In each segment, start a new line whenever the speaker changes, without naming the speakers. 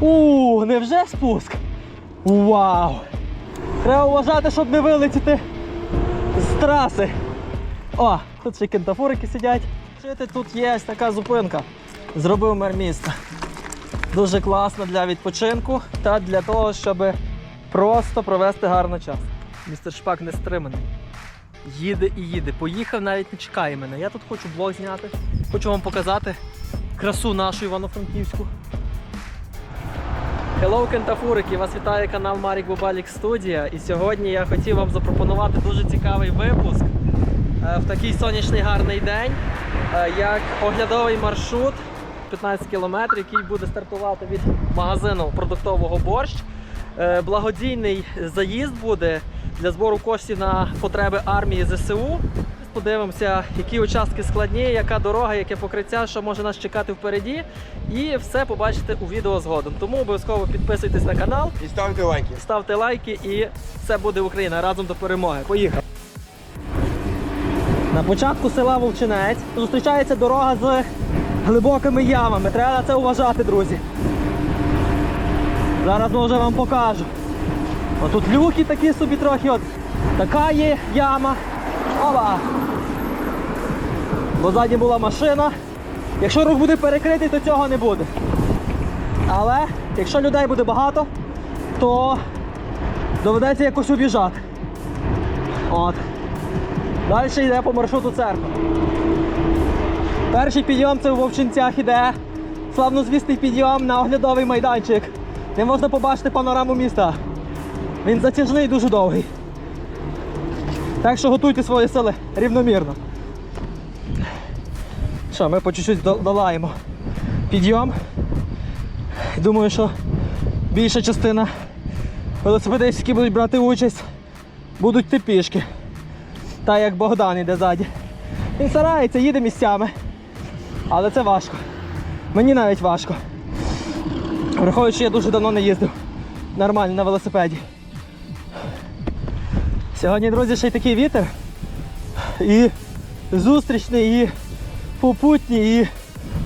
У, невже спуск? Вау! Треба вважати, щоб не вилетіти з траси. О, тут ще кентафурики сидять. Тут є така зупинка. Зробив мер міста. Дуже класно для відпочинку та для того, щоб просто провести гарний час. Містер Шпак не стриманий. Їде і їде. Поїхав, навіть не чекає мене. Я тут хочу блог зняти. Хочу вам показати красу нашу Івано-Франківську. Hello, кентафурики! Вас вітає канал Марік Бубалік Студія. І сьогодні я хотів вам запропонувати дуже цікавий випуск е, в такий сонячний гарний день, е, як оглядовий маршрут 15 кілометрів, який буде стартувати від магазину продуктового борщ. Е, Благодійний заїзд буде для збору коштів на потреби армії ЗСУ. Подивимося, які участки складні, яка дорога, яке покриття, що може нас чекати впереді. І все побачите у відео згодом. Тому обов'язково підписуйтесь на канал,
І ставте лайки.
ставте лайки і все буде Україна разом до перемоги. Поїхали! На початку села Вовчинець зустрічається дорога з глибокими ямами. Треба на це уважати, друзі. Зараз може вам покажу. Отут люки такі собі трохи, от така є яма. Опа! Бо ззаді була машина. Якщо рух буде перекритий, то цього не буде. Але якщо людей буде багато, то доведеться якось об'їжджати. От. Далі йде по маршруту церква. Перший підйом це у Вовчинцях іде. Славнозвісний підйом на оглядовий майданчик. Де можна побачити панораму міста. Він затяжний і дуже довгий. Так що готуйте свої сили рівномірно. Що, ми по чуть-чуть долаємо підйом. Думаю, що більша частина велосипедистів, які будуть брати участь, будуть йти пішки. Та як Богдан іде ззаді. Він старається, їде місцями. Але це важко. Мені навіть важко. Враховуючи, я дуже давно не їздив нормально на велосипеді. Сьогодні, друзі, ще й такий вітер. І зустрічний, і попутній, і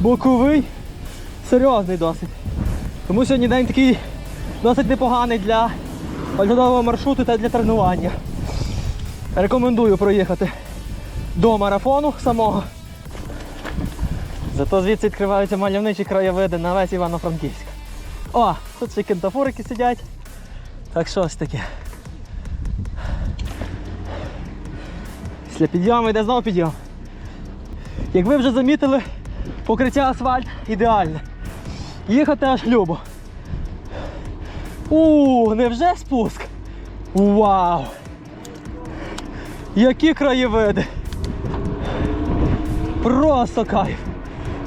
боковий. Серйозний досить. Тому сьогодні день такий досить непоганий для оглядового маршруту та для тренування. Рекомендую проїхати до марафону самого. Зато звідси відкриваються мальовничі краєвиди на весь Івано-Франківськ. О, тут ще кентафурики сидять. Так що ось таке. Після підйому йде знову підйом. Як ви вже замітили, покриття асфальт ідеальне. Їхати аж любо. У, невже спуск? Вау! Які краєвиди! Просто кайф!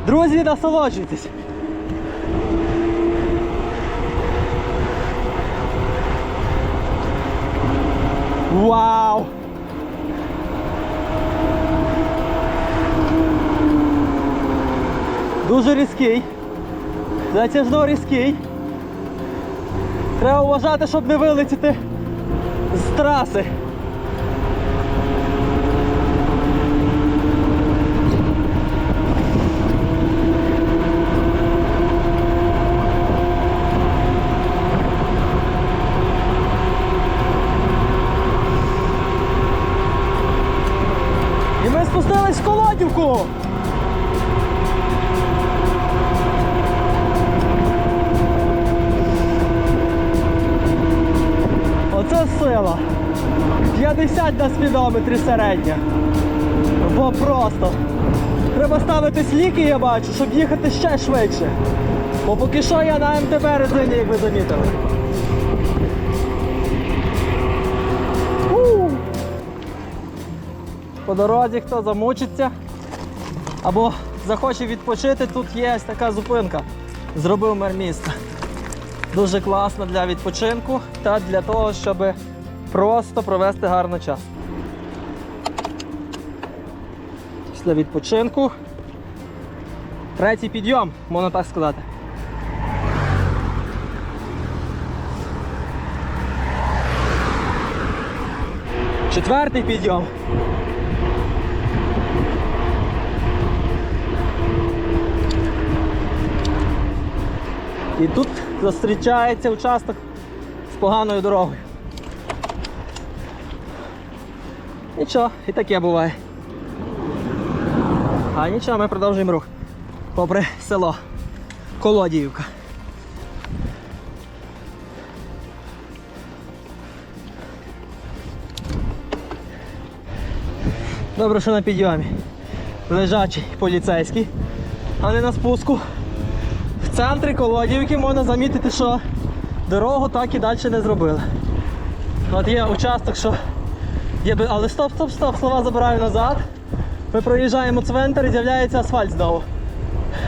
Друзі, насолоджуйтесь! Вау! Дуже різкий. Затяжно різкий. Треба вважати, щоб не вилетіти з траси. І ми спустились в колодівку. 50 на спідометрі середня. Бо просто. Треба ставити сліки, я бачу, щоб їхати ще швидше. Бо поки що я на МТБ резині, як ви замітили. По дорозі хто замучиться або захоче відпочити, тут є така зупинка. Зробив мер міста. Дуже класно для відпочинку та для того, щоб просто провести гарний час. Після відпочинку. Третій підйом, можна так сказати. Четвертий підйом. І тут зустрічається участок з поганою дорогою. Нічого, і таке буває. А нічого, ми продовжуємо рух. Попри село Колодіївка. Добре, що на підйомі. Лежачий поліцейський, а не на спуску. В центрі Колодіївки можна замітити, що дорогу так і далі не зробили. От є участок, що є. би- Але стоп, стоп, стоп, слова забираю назад. Ми проїжджаємо цвинтар і з'являється асфальт знову.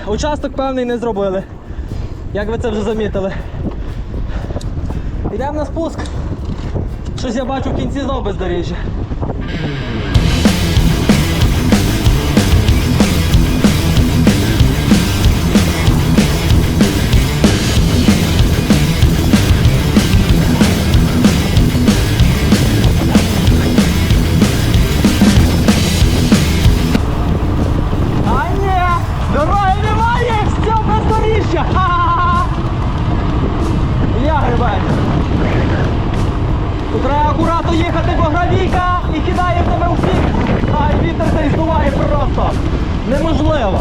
Участок певний не зробили. Як ви це вже замітили. Йдемо на спуск. Щось я бачу в кінці знову бездоріжжя. Треба їхати, бо гравійка і кидає в тебе бік. А і вітер цей здуває просто. Неможливо.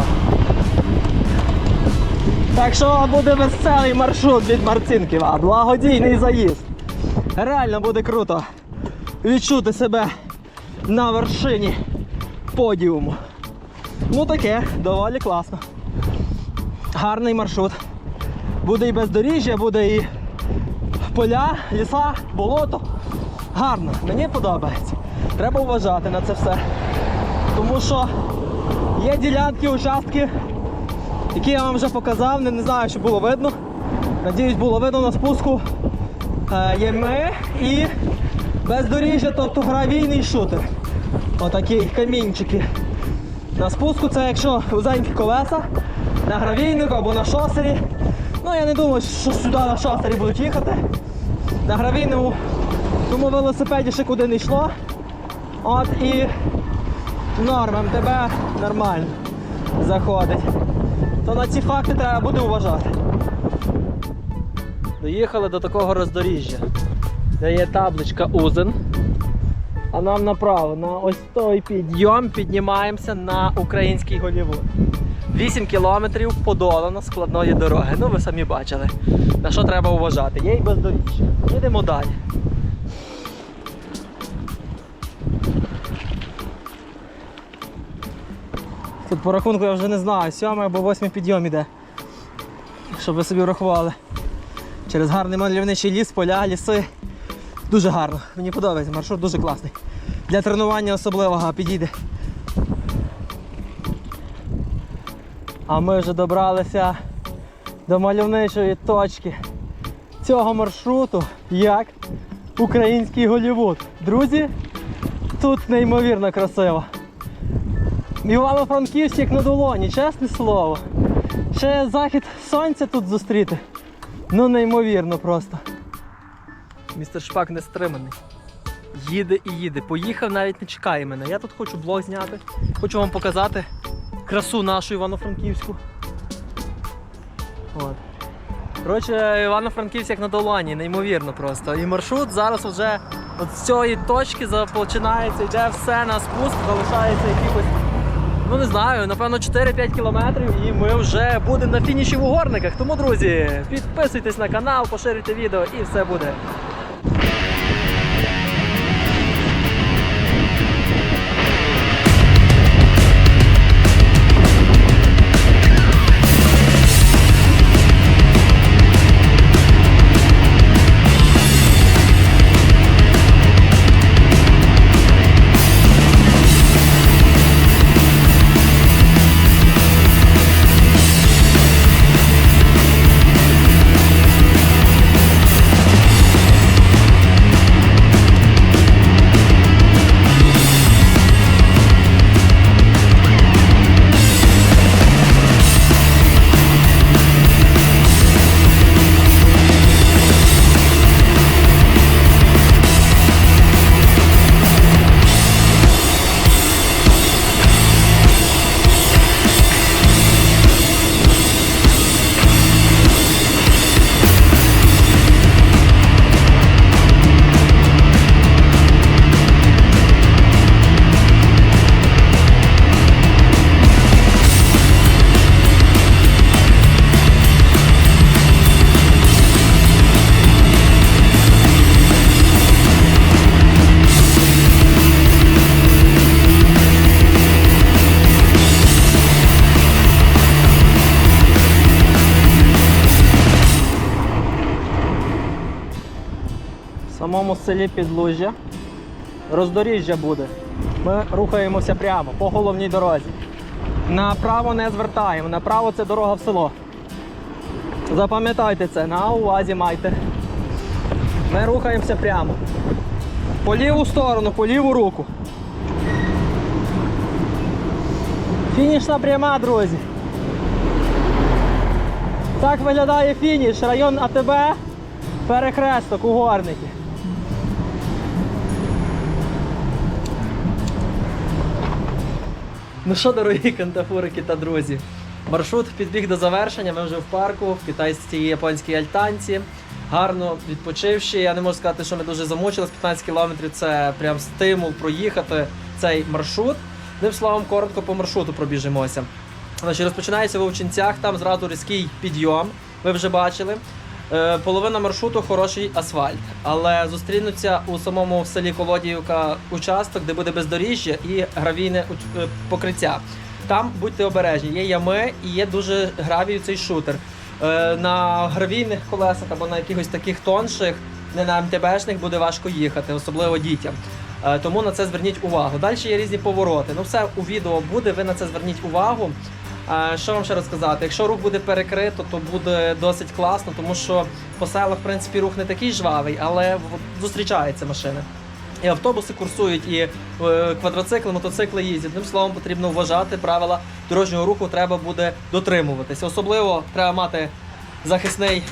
Так що буде веселий маршрут від Марцинківа. Благодійний заїзд. Реально буде круто відчути себе на вершині подіуму. Ну таке, доволі класно. Гарний маршрут. Буде і бездоріжжя, буде і поля, ліса, болото. Гарно, мені подобається. Треба вважати на це все. Тому що є ділянки, участки, які я вам вже показав, не, не знаю, чи було видно. Надіюсь, було видно на спуску. Е, є ми і бездоріжжя, тобто гравійний шутер. Отакі камінчики. На спуску це якщо вузенькі колеса, на гравійнику або на шосері. Ну я не думаю, що сюди на шосері будуть їхати. На гравійному тому велосипеді ще куди не йшло. От і норм, МТБ нормально заходить. То на ці факти треба буде вважати. Доїхали до такого роздоріжжя, де є табличка Узен. А нам направо на ось той підйом піднімаємося на український Голівуд. 8 кілометрів подолано складної дороги. Ну ви самі бачили. На що треба вважати? Є й бездоріжжя. Їдемо далі. По рахунку я вже не знаю, сьомий або восьмий підйом іде. Щоб ви собі врахували. Через гарний мальовничий ліс, поля, ліси. Дуже гарно. Мені подобається, маршрут дуже класний. Для тренування особливого підійде. А ми вже добралися до мальовничої точки цього маршруту, як український Голівуд. Друзі, тут неймовірно красиво. Івано-Франківськ як на долоні, чесне слово. Ще захід сонця тут зустріти. Ну неймовірно просто. Містер Шпак не стриманий. Їде і їде. Поїхав, навіть не чекає мене. Я тут хочу блог зняти. Хочу вам показати красу нашу Івано-Франківську. От. Коротше, Івано-Франківськ як на долоні, неймовірно просто. І маршрут зараз вже от з цієї точки починається, йде все на спуск, залишається якихось, ну не знаю, напевно 4-5 кілометрів і ми вже будемо на фініші в угорниках. Тому, друзі, підписуйтесь на канал, поширюйте відео і все буде. Самому селі Підлужжя. Роздоріжжя буде. Ми рухаємося прямо по головній дорозі. Направо не звертаємо, направо це дорога в село. Запам'ятайте це, на увазі майте. Ми рухаємося прямо. По ліву сторону, по ліву руку. Фінішна пряма, друзі. Так виглядає фініш, район АТБ, перехресток, угорники. Ну що, дорогі кантафурики та друзі, маршрут підбіг до завершення. Ми вже в парку, в китайській японській альтанці. Гарно відпочивши. Я не можу сказати, що ми дуже замучились. 15 кілометрів це прям стимул проїхати цей маршрут. Одним словом, коротко по маршруту пробіжимося. Значить, розпочинається в Овчинцях, там зразу різкий підйом. Ви вже бачили. Е, половина маршруту хороший асфальт, але зустрінуться у самому селі Колодіївка участок, де буде бездоріжжя і гравійне е, покриття. Там будьте обережні, є ями і є дуже гравію цей шутер. Е, на гравійних колесах або на якихось таких тонших, не на МТБшних буде важко їхати, особливо дітям. Тому на це зверніть увагу. Далі є різні повороти. Ну все у відео буде, ви на це зверніть увагу. А що вам ще розказати? Якщо рух буде перекрито, то буде досить класно, тому що по селах, в принципі, рух не такий жвавий, але зустрічаються машини. І автобуси курсують, і е, квадроцикли, мотоцикли їздять. Одним словом, потрібно вважати правила дорожнього руху, треба буде дотримуватися. Особливо треба мати захисний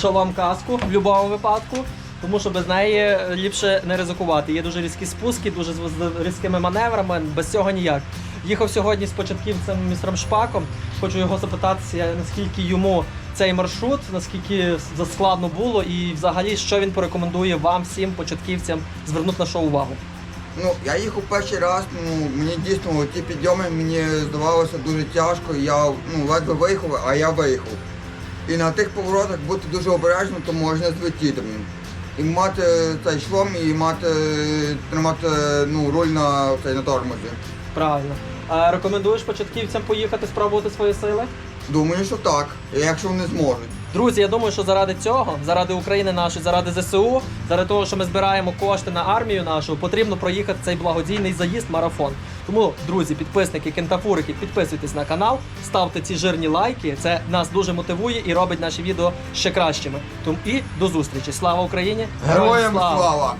шолом каску в будь-якому випадку, тому що без неї ліпше не ризикувати. Є дуже різкі спуски, дуже з різкими маневрами, без цього ніяк. Їхав сьогодні з початківцем містром Шпаком. Хочу його запитатися, наскільки йому цей маршрут, наскільки складно було, і взагалі що він порекомендує вам, всім початківцям, звернути на що увагу.
Ну, я їхав перший раз, ну мені дійсно ті підйоми мені здавалося дуже тяжко. Я ну, ледве виїхав, а я виїхав. І на тих поворотах бути дуже обережним, то можна злетіти. І мати цей шлом, і мати тримати ну, руль на, цей, на тормозі.
Правильно. А рекомендуєш початківцям поїхати спробувати свої сили?
Думаю, що так, якщо вони зможуть.
Друзі, я думаю, що заради цього, заради України нашої, заради ЗСУ, заради того, що ми збираємо кошти на армію нашу, потрібно проїхати цей благодійний заїзд марафон. Тому, друзі, підписники, кентафурики, підписуйтесь на канал, ставте ці жирні лайки. Це нас дуже мотивує і робить наші відео ще кращими. Тому і до зустрічі. Слава Україні!
Героям слава!